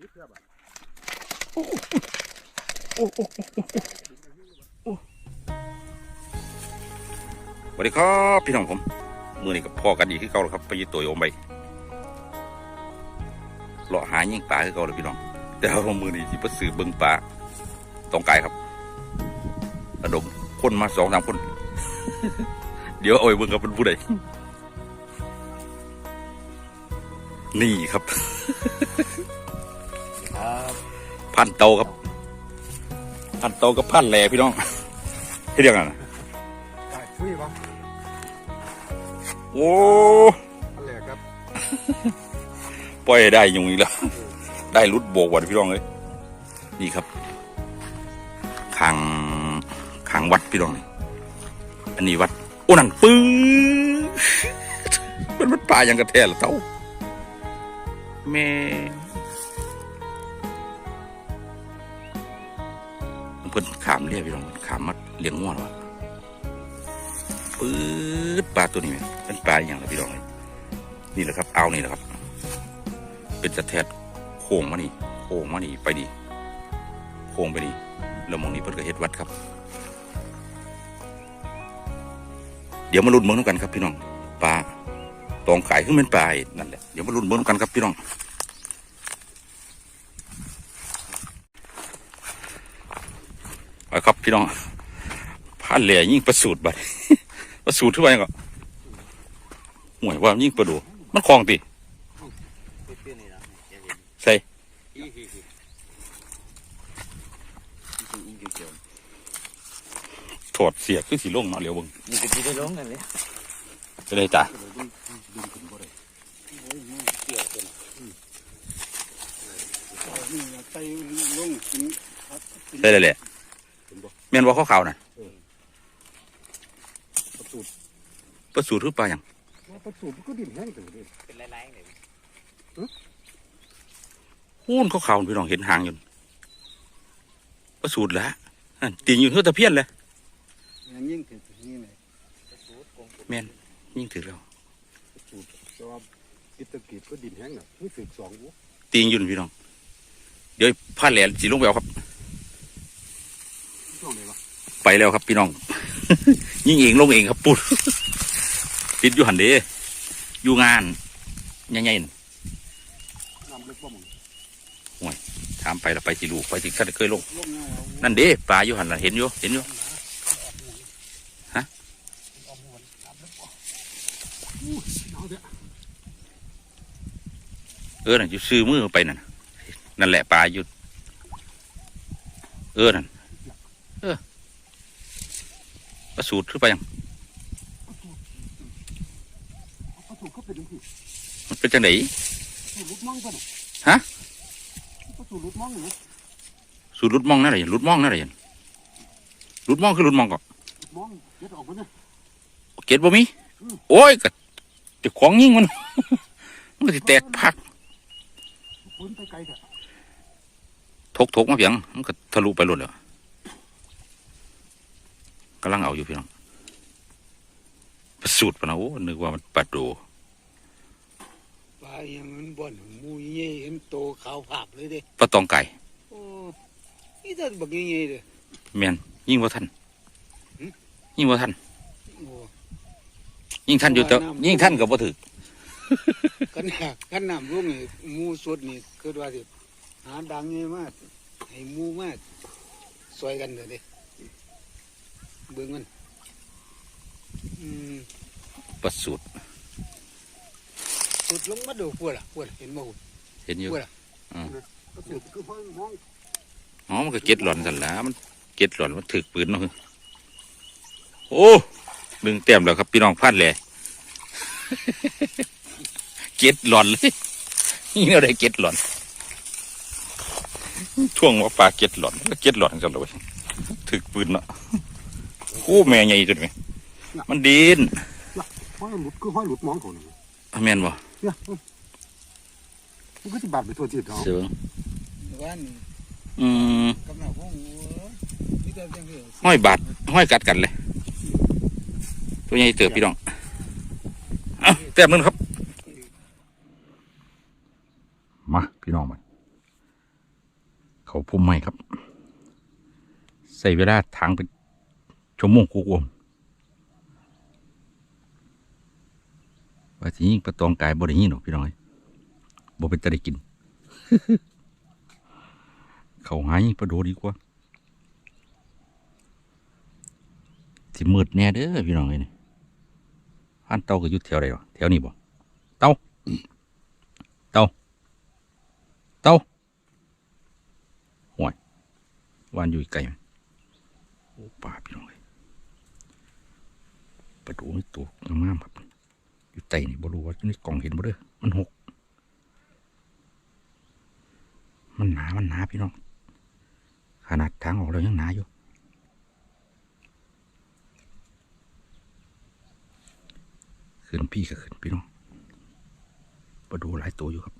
สวัสดีครับพี่น้องผม มือนี้กับพ่อกันอีกที่เก่าแล้วครับไปยึดตัวโยมไปเลาะหายิงปลาคือเก่าเลยพี่น้องแต่ว่ามือนี้ที่ประสือเบิ่งปลาต้องกายครับระดมคนมาสองสามคน เดี๋ยวเอาไปเบิ่งกับเป็นผู้ใดนี่ครับ พันเตาครับ พันเตากับพันแหล่พี่น้องที่เรียกกันนะได้คุยปะโอ้อะไรครับ ปล่อยให้ได้อยุงอีกแล้ว ได้รุดโบกวันพี่น้องเลยนี่ครับขางขางวัดพี่น้องนี่อันนี้วัด โอ้นั่นปื้อมันมันป่ายังกระแทกละเต้าแม่ เพิ่นขามเรียกพี่น้องขามมาเลี้ยงง่วนวะปื๊ดปลาตัวนี้เป็นปลาอย่างไรพี่น้องเลยนี่แหละครับ เอานี่แหละครับ เป็นสะแทดโค้งมานี่โค้งมานี่ไปนี่โค้งไปนี่แล้วมองนี้เพิ่นก็เฮ็ดวัดครับ เดี๋ยวมาลุ้นเมืองน้ำกันครับพี่น้องปลาตองขายขึ้นเป็นปลาอีกนั่นแหละเดี๋ยวมาลุ้นเมืองน้ำกันครับพี่น้อง ไปครับพี่น้องผ่านเหล่ยิ่งประสูตรบัดประสูตรทุกวันก็ห่วยว่ายิ่งประดู มันคลองติใส่อีฮีฮีอีเกี่ยวถอดเสียบคือสีลงเนาะเดี๋ยวเบิ่งนี่ก็จะได้ร้องกันเลยจะได้จ้ะนี่ไปลงกินได้เลยแหละ แม่นว่าข้อขาวน่ะประตูประสูตรคือปลาหยังประตูก็ดิ่นแห้งถึงเลยเป็นลายๆเลยหูนข้อขาวพี่น้องเห็นหางอยู่ประสูตรแล้วนั่นตีนอยู่เท่าตะเพียนเลยยังยิ่งถึงนี่เลยสูตรกงแม่นยิ่งถือแล้วประตูแต่ว่าอิตากีก็ดิ่นแห้งอะนี่ถึงสองวุ้ตีนอยู่นี่พี่น้องเดี๋ยวผ้าแหลนสีลงไปเอาครับช่วงไหนวะ ไปแล้วครับพี่น้อง ยิ่งเองลงเองครับปุ๊ดติดอยู่หันเด้อยู่งานใหญ่ๆน่ะน้ำเล็กบ่มึงถามไปแล้วไปสิลูไปสิขั้นเคยลง นั่นเด้ปลาอยู่หันเห็นอยู่เห็นอยู่เอาเอะเออนั่นอยู่ซื้อมือไปนั่นนั่นแหละปลาอยู่เออนั่นเออ ประสูตรขึ้นไปยังประตูก็เป็นยังไงมันเป็นจังไหนประตูรุดมั่งป่ะฮะประตูรุดมั่งเหรอสูตรรุดมองนั่นอะไรรุดมองนั่นอะไรรุดมองคือรุดมองก่อนมองเด็ดออกมาเนี่ยเกตบ่มีโอ้ยก็จะของยิงมันมันก็สิแตกพักปืนไปไกลแต่ทกทกมาเพียงมันก็ทะลุไปหลดแล้ว กำลังเอาอยู่พี่น้องประสูตรปะนะโอ้นึกว่ามันปัดโดปลาอย่างนั้นบ่อนมูเย่เห็นโตขาวผาบเลยเด้ปลาตองไก่โอ้นี่ถ้าบักเย่ๆเลยแมนยิ่งว่าท่านหึยิ่งว่าท่านโอ้ยิ่งท่านอยู่แต่ว่าน้ำยิ่งท่านก็บ่ถือกันหากกันน้ำร่วงนี่หมูสดนี่คือว่าสิหาดังเงี้ยมากให้หมูมากซอยกันเถอะเด้ เบิ่งมันอืมประสูตรสุดลงมาดูพวกล่ะพวกล่ะเห็นบ่หุ่นเห็นอยู่พวกล่ะอืมสุดคือห้องห้องอ๋อมันก็เก็ดหล่อนสันละมันเก็ดหล่อนมันถือปืนเนาะโอ้ดึงแต้มแล้วครับพี่น้องพลาดเลยเก็ดหล่อนเลยนี่อะไรเก็ดหล่อนท่วงว่าปลาเก็ดหล่อนก็เก็ดหล่อนจังเลยถือปืนเนาะ โอ้แม่ใหญ่จังเลยมันดีนห้อยหลุดคือห้อยหลุดมองเขานี่อะแม่นบ่เนี่ยมันก็สิบาดไปตัวจิตเนาะเสือว่านี่อืมกำลังห้องนี่แต่จังซี่ห้อยบาดห้อยกัดกันเลย ตัวใหญ่เติบพี่น้องเอาแต้มนึงครับ มาพี่น้องมาเขาพุ่มไม้ครับ ใส่เวลาทางเป็น ชั่วโมงกูกวมว่าสิยิงประตองกายบ่ได้ยินหรอกพี่น้อยบ่เป็นตะได้กิน เขาหายประโดดีกว่าสิมืดแน่เด้อพี่น้องเอ้ยนี่พันเตาก็อยู่แถวใดวะแถวนี้บ่เตาเตาเตาห่วยวานอยู่ไกลโอ้ป่าพี่น้อง ดูนี่ตัวงามครับอยู่ใต้นี่บรูว่าอยู่กล่องเห็นบ่เด้อมันหก มันหนา มันหนาพี่น้อง ขนาดทางออกเรายังหนาอยู่ ขึ้นพี่ก็ขึ้นพี่น้องมาดูหลายตัวอยู่ครับ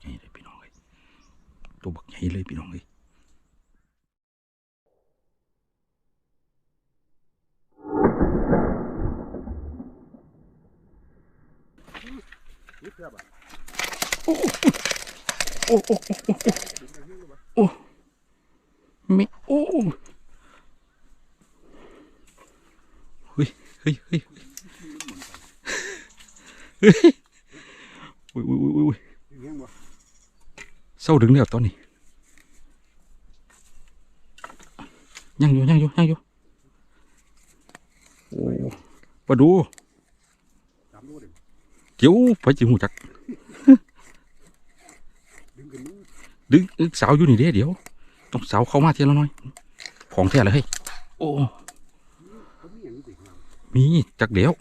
ใหญ่เลยพี่น้องเลย ตัวบักใหญ่เลยพี่น้องเลยโอ้โอ้โอ้โอ้ไม่โอ้เฮ้ยเฮ้ยเฮ้ยเฮ้ยอุ้ยอุ้ยอุ้ยอุ้ยเลี้ยงบ่เศร้าดึงแล้วตอนนี้ยังอยู่ยังอยู่ยังอยู่โอ้มาดูเด้เดี๋ยวไปจิหูจักดึงกันนู้ดึงดึงสาวอยู่นี่เด้เดี๋ยวต้องสาวเข้ามาเทียละน้อยของแท้เลยเฮ้ยโอ้มีอย่างนี้สิครับมีจักเดี๋ยว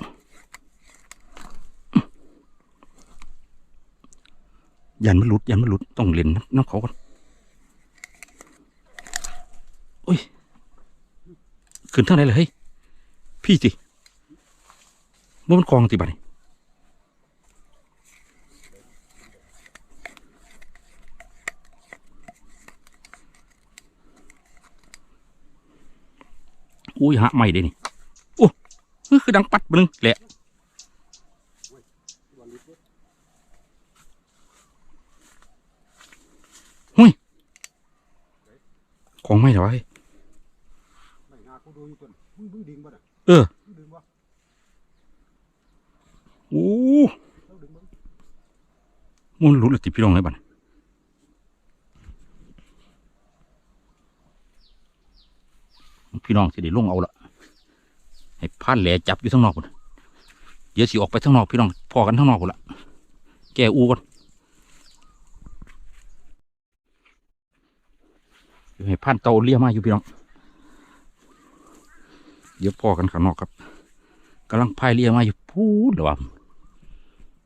ยันมันหลุดยันมันหลุดต้องเล่นน้ำน้ำเขาก่อนโอ้ย ขึ้นทางไหนเลยเฮ้ย พี่สิบ่มันกองติบัดนี่อุ้ยหาไม่เด้นี่ โอ้คือดังปัดบึงแหละ วันนี้เด้อ ของไม่เหรอวะเฮ้ย ไม่งาเขาดูอยู่ต้น มึงมึงดึงบ่น่ะเออมึงดึงบ่โอ้เขาดึงบ่มันหลุดเลยติพี่น้องเลยบัดนี้พี่น้องสิได้ลงเอาละให้พันแหลจับอยู่ข้างนอกพุ่นเดี๋ยวสิออกไปข้างนอกพี่น้องพอกันข้างนอกพุ่นละแกอูก่อนเดี๋ยวให้พันเตาเลี้ยมาอยู่พี่น้อง เดี๋ยวพอกันข้างนอกครับกำลังพายเลี้ยมาอยู่พูดหรือว่า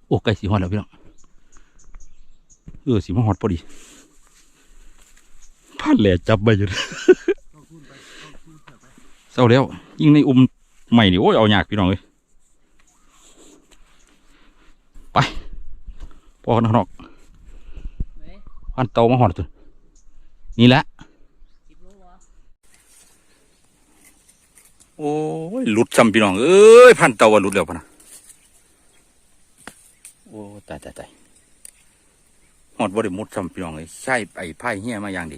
โอ้ไก่สีหอดแล้วพี่น้องเออสีมาหอดพอดีพานแหล่จับไปอยู่ต้องคูนไปต้องคูนเถอะไปเศร้าแล้ว ยิ่งในอุ้มใหม่นี่โอ้ยเอายากพี่น้องเลยไปพอกันข้างนอกเฮ้ยพันเตามาหอดตัวนี่แหละ สิบโลวะ โอ้ยหลุดซ้ำพี่น้อง เอ้ย พันเตาว่าหลุดแล้วพะนะโอ้ตายตายตายหอดบ่ได้มุดซ้ำพี่น้องเลยใช่ไอ้ไพ่เหี้ยมาอย่างดี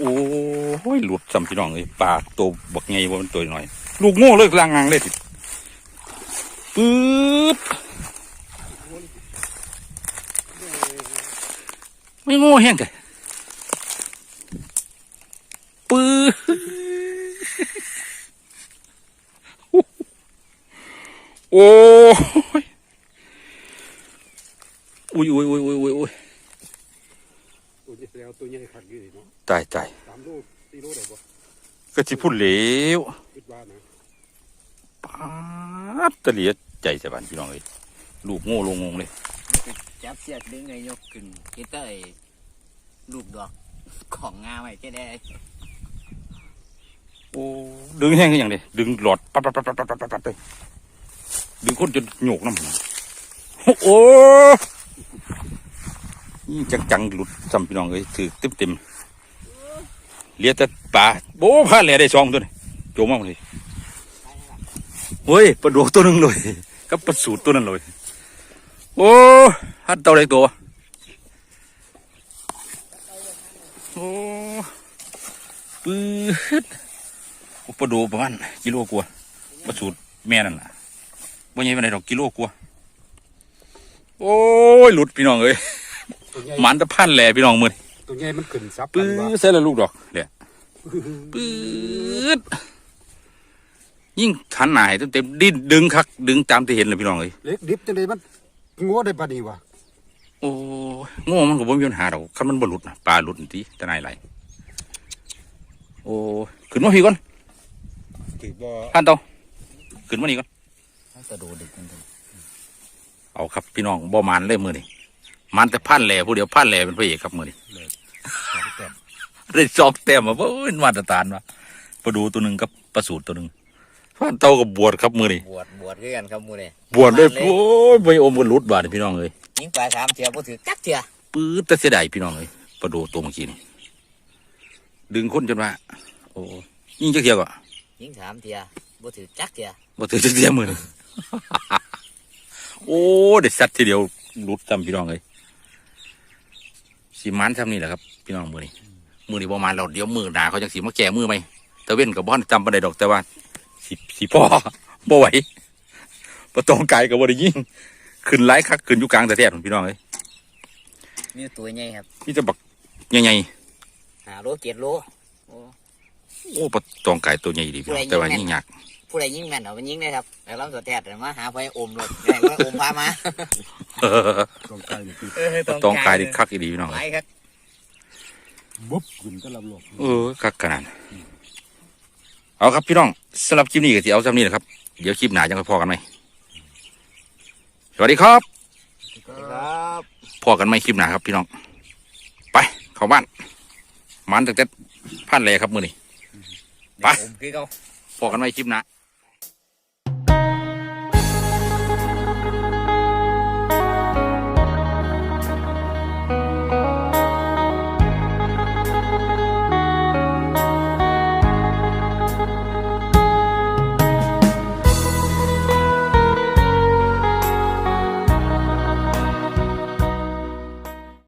โอ้ยหลุดซ้ำพี่น้องเลยปลาตัวบักไงว่ามันตัวหน้อย ลูกโง่เลยกลางงางเลยสิปึ๊บไม่โง่แห้งแกปึ๊บ โอ้ยอุ้ยอุ้ยอุ้ยอุ้ยอุ้ยอุ้ยโอ้ยแสดงว่าตัวใหญ่ขัดอยู่นี่เนาะตายตายสามโลสี่โลได้บ่ก็สิพูดเหลวคิดว่านะปาดตะเหลียใจใส่บ้านพี่น้องเลยลูกโง่ลงงงเลยจับเสียกดึงไงยกขึ้นคิดเตยลูกดอกของงาไว้แค่ได้โอ้ดึงแห้งก็อย่างเดียดึงหลอดปั๊บปั๊บปั๊บปั๊บปั๊บปั๊บไป ดึงคนจนโยกน้ำมันโอ้ยิ่จังจังหลุดซ้ำพี่น้องเลยถือเต็มเต็มๆเลียแต่ปลาโบ้พาแหล่ได้สองตัวนี่โจมมากเลยเฮ้ยปลาโดตัวหนึ่งเลยกับปลาสูตรตัวนั้นเลยโอ้ฮัดเต่าเล็กตัวโอ้ปื๊ดอุปโดประมาณกิโลกว่าประสูตรแม่นั่นล่ะ บ่ใหญ่ปานใดดอกกิโลกว่าโอ้ยหลุดพี่น้องเอ้ยตัวใหญ่หมันตะพันแหล่พี่น้องมือตัวใหญ่มันขึ้นซับปืกันว่า้ดใส่ละลูกดอกเดี๋ยวปื๊ดยิ่งขันหนายเต็มๆดิ้นดึงคักดึงตามที่เห็นเลยพี่น้องเอ้ย เล็กดิบจังไดมันงัวได้ปานนี้วะโอ้ยโง่มันก็บ่มีปัญหาดอกคันมันบ่หลุดนะปลาหลุดนี่ติตะนายไหลโอ้ยขึ้นมาพี่ก่อนถือบ่ท่านเตาขึ้นมานี่ก่อน กระโดดดึกมันเอาครับพี่น้องบ่มันเลยมือนี่มันแต่พันแหล่ผู้เดียวพันแหล่เป็นพระเอกครับมือนี่ได้สอบแต้มมาเพราะเป็นมาตรฐานมาประดูตัวหนึ่งกับประสูตรตัวหนึ่งพันเต้ากับบวชครับมือนี่บวชบวชคือกันครับหมูเนี่ยบวชเลยโอ้ยไปอมกันรุดบาดนี่พี่น้องเลยยิงปลาสามเทียบ่ถือจักเทียปื้ดแต่เสียดายพี่น้องเลยประดูตัวเมื่อกี้นี่ดึงคนจนว่าโอ้ยิ่งจะเทียวก็ยิงสามเทียบ่ถือจักเทียบ่ถือจะเทียมือนี่ โอ้เด็ดสัตว์ทีเดียวรุดจำพี่น้องเลยสีมันทำนี่แหละครับ พี่น้องมือนี่มือนี่ประมาณเราเดี๋ยวมือหนาเขาจังสีมาแก่มือไหมตะเว้นกับบ้านจำบันไดดอกแต่ว่าสีสีพ่อบ่ไหวประตองไกลกับบ่ได้ยิ่งขึ้นไล่คักขึ้นอยู่กลางแต่แท้ๆพี่น้องเอ้ยมีตัวใหญ่ครับนี่จะบักใหญ่หาโลเจ็ดโลโอ้ๆโอ้ประตองไก่ตัวใหญ่ดีพี่น้องแต่ว่ายิ่งยาก ผู้ใดยิงแม่นเอามันยิงได้ครับแล้วลำตัวแทดมาหาไฟอมเลยแม่งก็อมพามาตรงไกลนี่คือประตองไก่ดีคักอีดีพี่น้องไหวเอ้ยครับบุ๊บขึ้นก็ลำลบเออคักขนาดเอาครับพี่น้องสำหรับคลิปนี้ก็สิเอาซ้ำนี้แหละครับ เดี๋ยวคลิปหน้าจะไปพอกันไหมสวัสดีครับ ครับพอกันไหมคลิปหน้าครับพี่น้อง ไปเข้าบ้านมันตั้งแต่พันเลยครับมือนี่ไปอมคือเขา พอกันไหมคลิปหน้า